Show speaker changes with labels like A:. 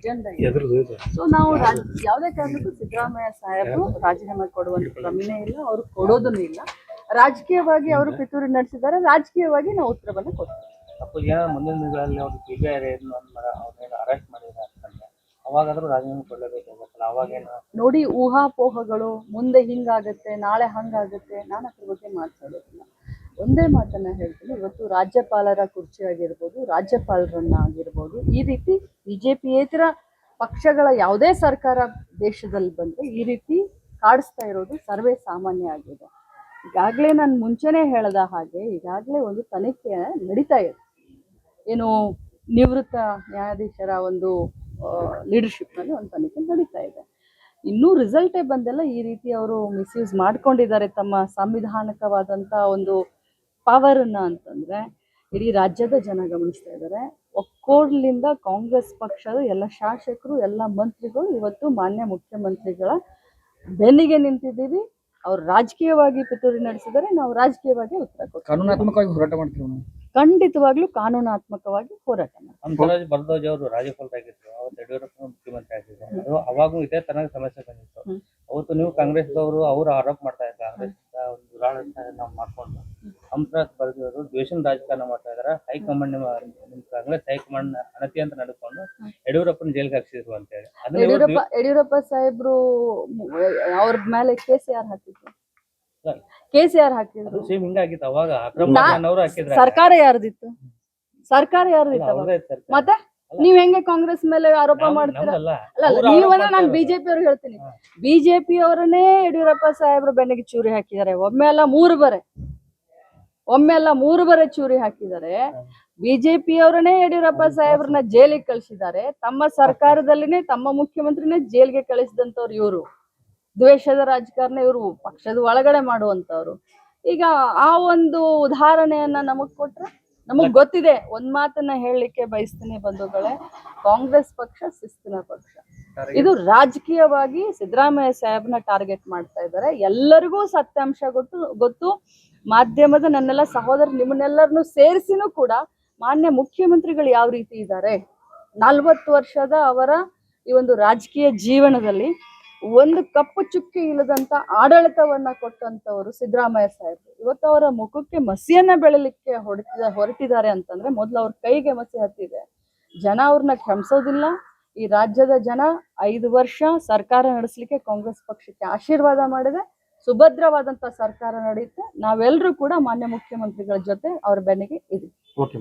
A: Agenda ಇದೆ. So ನಾವು ರಾಜ್- ಯಾವುದೇ ಕಾರಣಕ್ಕೂ ಸಿದ್ದರಾಮಯ್ಯ ಸಾಹೇಬರು ರಾಜೀನಾಮೆ ಕೊಡುವಂತ ಪ್ರಮೇಯ ಇಲ್ಲ ಅವರು ಕೊಡೋದನ್ನು ಇಲ್ಲ. ರಾಜಕೀಯವಾಗಿ ಅವರು ಪಿತೂರಿ ನಡೆಸಿದ್ದಾರೆ ರಾಜಕೀಯವಾಗಿ ನಾವು ಉತ್ತರವನ್ನು ಕೊಡ್ತೀವಿ.
B: ಮುಂದಿನ ದಿನಗಳಲ್ಲಿ ಅವ್ರು ಸಿ ಬಿ ಐ ಅರೆಸ್ಟ್ ಮಾಡಿದ್ರೆ ಅಂತಂದ್ರೆ ಅವಾಗಾದ್ರೂ ರಾಜೀನಾಮೆ ಕೊಡಲೇಬೇಕಾಗತ್ತಲ್ಲ ಅವಾಗೇನು
A: ನೋಡಿ ಊಹಾಪೋಹಗಳು ಮುಂದೆ ಹಿಂಗಾಗತ್ತೆ ನಾಳೆ ಹಂಗಾಗತ್ತೆ ನಾನು ಅದ್ರ ಬಗ್ಗೆ ಮಾತಾಡೋದಿಲ್ಲ. ಒಂದೇ ಮಾತನ್ನ ಹೇಳ್ತೀನಿ. ಇವತ್ತು ರಾಜ್ಯಪಾಲರ ಕುರ್ಚಿ ಆಗಿರ್ಬೋದು ರಾಜ್ಯಪಾಲರನ್ನ ಆಗಿರ್ಬೋದು, ಈ ರೀತಿ ಬಿಜೆಪಿಯೇತರ ಪಕ್ಷಗಳ ಯಾವುದೇ ಸರ್ಕಾರ ದೇಶದಲ್ಲಿ ಬಂದರೆ ಈ ರೀತಿ ಕಾಡಿಸ್ತಾ ಇರೋದು ಸರ್ವೇ ಸಾಮಾನ್ಯ ಆಗಿದೆ. ಈಗಾಗಲೇ ನಾನು ಮುಂಚೆನೇ ಹೇಳ್ದ ಹಾಗೆ, ಈಗಾಗಲೇ ಒಂದು ತನಿಖೆ ನಡೀತಾ ಇದೆ. ಏನು ನಿವೃತ್ತ ನ್ಯಾಯಾಧೀಶರ ಒಂದು ಲೀಡರ್ಶಿಪ್ನಲ್ಲಿ ಒಂದು ತನಿಖೆ ನಡೀತಾ ಇದೆ. ಇನ್ನೂ ರಿಸಲ್ಟೇ ಬಂದೆಲ್ಲ ಈ ರೀತಿ ಅವರು ಮಿಸ್ಯೂಸ್ ಮಾಡ್ಕೊಂಡಿದ್ದಾರೆ. ತಮ್ಮ ಸಂವಿಧಾನಕವಾದಂಥ ಒಂದು ಪವರನ್ನ ಅಂತಂದ್ರೆ ಇಡೀ ರಾಜ್ಯದ ಜನ ಗಮನಿಸ್ತಾ ಇದ್ದಾರೆ. ಒಕ್ಕೋಡ್ಲಿಂದ ಕಾಂಗ್ರೆಸ್ ಪಕ್ಷದ ಎಲ್ಲ ಶಾಸಕರು ಎಲ್ಲ ಮಂತ್ರಿಗಳು ಇವತ್ತು ಮಾನ್ಯ ಮುಖ್ಯಮಂತ್ರಿಗಳ ಬೆನ್ನಿಗೆ ನಿಂತಿದ್ದೀವಿ. ಅವ್ರು ರಾಜಕೀಯವಾಗಿ ಪಿತೂರಿ ನಡೆಸಿದರೆ ನಾವು ರಾಜಕೀಯವಾಗಿ ಉತ್ತರ ಕೊಡ್ತೀವಿ.
C: ಕಾನೂನಾತ್ಮಕವಾಗಿ ಹೋರಾಟ ಮಾಡ್ತೀವಿ ನಾವು?
A: ಖಂಡಿತವಾಗ್ಲೂ ಕಾನೂನಾತ್ಮಕವಾಗಿ ಹೋರಾಟ ಮಾಡ್ತೀವಿ.
B: ಹಂಸರಾಜ್ ಬರ್ದೋಜ್ ಅವರು ರಾಜ್ಯಪಾಲರಾಗಿದ್ರು ಅವತ್ತು ಯಡಿಯೂರಪ್ಪ ಮುಖ್ಯಮಂತ್ರಿ ಆಗಿದ್ರು. ಅದು ಅವಾಗೂ ಇದೇ ತರಹ ಸಮಸ್ಯೆ ಬಂದಿತ್ತು. ಅವತ್ತು ನೀವು ಕಾಂಗ್ರೆಸ್ದವರು ಅವರು ಆರೋಪ ಮಾಡ್ತಾ ಇದ್ದಾರೆ ಕಾಂಗ್ರೆಸ್ ಒಂದು ದುರಾಡಳಿತ ನಾವು ಮಾಡ್ಕೊಂಡು ಹಂಸರಾಜ್ ಬರ್ದೋರು ದ್ವೇಷನ ರಾಜಕಾರಣ ಮಾಡ್ತಾ ಇದಾರೆ. ಹೈಕಮಾಂಡ್ ಕಾಂಗ್ರೆಸ್ ಹೈಕಮಾಂಡ್ ಅಣತಿ ಅಂತ ನಡ್ಕೊಂಡು ಯಡಿಯೂರಪ್ಪನ ಜೈಲಿಗೆ ಹಾಕ್ಸಿದ್ರು ಅಂತ ಹೇಳಿ.
A: ಯಡಿಯೂರಪ್ಪ ಯಡಿಯೂರಪ್ಪ ಸಾಹೇಬ್ರು ಅವ್ರ ಮೇಲೆ ಕೆಸಿಆರ್ ಯಾರು ಹಾಕಿದ್ರು.
B: ಸರಿ.
A: ಕೇಸ್ ಯಾರು ಹಾಕಿದ್ರು
B: ಸೇಮ್ ಹಿಂಗಾಗಿತ್ತು. ಅವಾಗ ಅಕ್ರಮ ಹಾಕಿದ್ರು
A: ಸರ್ಕಾರ ಯಾರ್ದಿತ್ತು? ಸರ್ಕಾರ ಯಾರ್ದಿತ್ತು? ಮತ್ತೆ? ನೀವ್ ಹೆಂಗೆ ಕಾಂಗ್ರೆಸ್ ಮೇಲೆ ಆರೋಪ ಮಾಡ್ತೀರಾ? ಅಲ್ಲ ಅಲ್ಲ ನೀವನ್ನ ನಾನು ಬಿಜೆಪಿ ಅವ್ರಿಗೆ ಹೇಳ್ತೀನಿ. ಬಿಜೆಪಿ ಅವರನ್ನೇ ಯಡಿಯೂರಪ್ಪ ಸಾಹೇಬ್ರು ಬೆನ್ನಿಗೆ ಚೂರಿ ಹಾಕಿದ್ದಾರೆ. ಒಮ್ಮೆ ಅಲ್ಲ ಮೂರು ಬರೆ. ಒಮ್ಮೆ ಅಲ್ಲ ಮೂರು ಬರೆ ಚೂರಿ ಹಾಕಿದ್ದಾರೆ. ಬಿಜೆಪಿ ಅವರನ್ನೇ ಯಡಿಯೂರಪ್ಪ ಸಾಹೇಬ್ರನ್ನ ಜೈಲಿಗೆ ಕಳಿಸಿದ್ದಾರೆ. ತಮ್ಮ ಸರ್ಕಾರದಲ್ಲಿನೇ ತಮ್ಮ ಮುಖ್ಯಮಂತ್ರಿನೇ ಜೈಲಿಗೆ ಕಳಿಸಿದಂತವ್ರು ಇವರು. ದ್ವೇಷದ ರಾಜಕಾರಣ ಇವರು ಪಕ್ಷದ ಒಳಗಡೆ ಮಾಡುವಂತವ್ರು ಈಗ ಆ ಒಂದು ಉದಾಹರಣೆಯನ್ನ ನಮಗ್ ಕೊಟ್ರೆ ನಮಗ್ ಗೊತ್ತಿದೆ. ಒಂದ್ ಮಾತನ್ನ ಹೇಳಲಿಕ್ಕೆ ಬಯಸ್ತೀನಿ ಬಂಧುಗಳೇ. ಕಾಂಗ್ರೆಸ್ ಪಕ್ಷ ಶಿಸ್ತಿನ ಪಕ್ಷ. ಇದು ರಾಜಕೀಯವಾಗಿ ಸಿದ್ದರಾಮಯ್ಯ ಸಾಹೇಬ್ನ ಟಾರ್ಗೆಟ್ ಮಾಡ್ತಾ ಇದ್ದಾರೆ. ಎಲ್ಲರಿಗೂ ಸತ್ಯಾಂಶ ಗೊತ್ತು ಗೊತ್ತು. ಮಾಧ್ಯಮದ ನನ್ನೆಲ್ಲ ಸಹೋದರ ನಿಮ್ಮನ್ನೆಲ್ಲರನ್ನು ಸೇರಿಸಿನೂ ಕೂಡ ಮಾನ್ಯ ಮುಖ್ಯಮಂತ್ರಿಗಳು ಯಾವ ರೀತಿ ಇದ್ದಾರೆ? ನಲ್ವತ್ತು ವರ್ಷದ ಅವರ ಈ ಒಂದು ರಾಜಕೀಯ ಜೀವನದಲ್ಲಿ ಒಂದು ಕಪ್ಪು ಚುಕ್ಕಿ ಇಲ್ಲದಂತ ಆಡಳಿತವನ್ನ ಕೊಟ್ಟಂತವರು ಸಿದ್ದರಾಮಯ್ಯ ಸಾಹೇಬ್ ಇವತ್ತು ಅವರ ಮುಖಕ್ಕೆ ಮಸಿಯನ್ನ ಬೆಳಲಿಕ್ಕೆ ಹೊರಟಿದ, ಹೊರಟಿದ್ದಾರೆ ಅಂತಂದ್ರೆ ಮೊದಲು ಅವ್ರ ಕೈಗೆ ಮಸಿ ಹತ್ತಿದೆ. ಜನ ಅವ್ರನ್ನ ಕ್ಷಮಿಸೋದಿಲ್ಲ. ಈ ರಾಜ್ಯದ ಜನ ಐದು ವರ್ಷ ಸರ್ಕಾರ ನಡೆಸಲಿಕ್ಕೆ ಕಾಂಗ್ರೆಸ್ ಪಕ್ಷಕ್ಕೆ ಆಶೀರ್ವಾದ ಮಾಡಿದೆ ಸುಭದ್ರವಾದಂತಹ ಸರ್ಕಾರ ನಡೆಯುತ್ತೆ. ನಾವೆಲ್ಲರೂ ಕೂಡ ಮಾನ್ಯ ಮುಖ್ಯಮಂತ್ರಿಗಳ ಜೊತೆ ಅವ್ರ ಬೆನ್ನಿಗೆ ಇದೆ
C: ಓಕೆ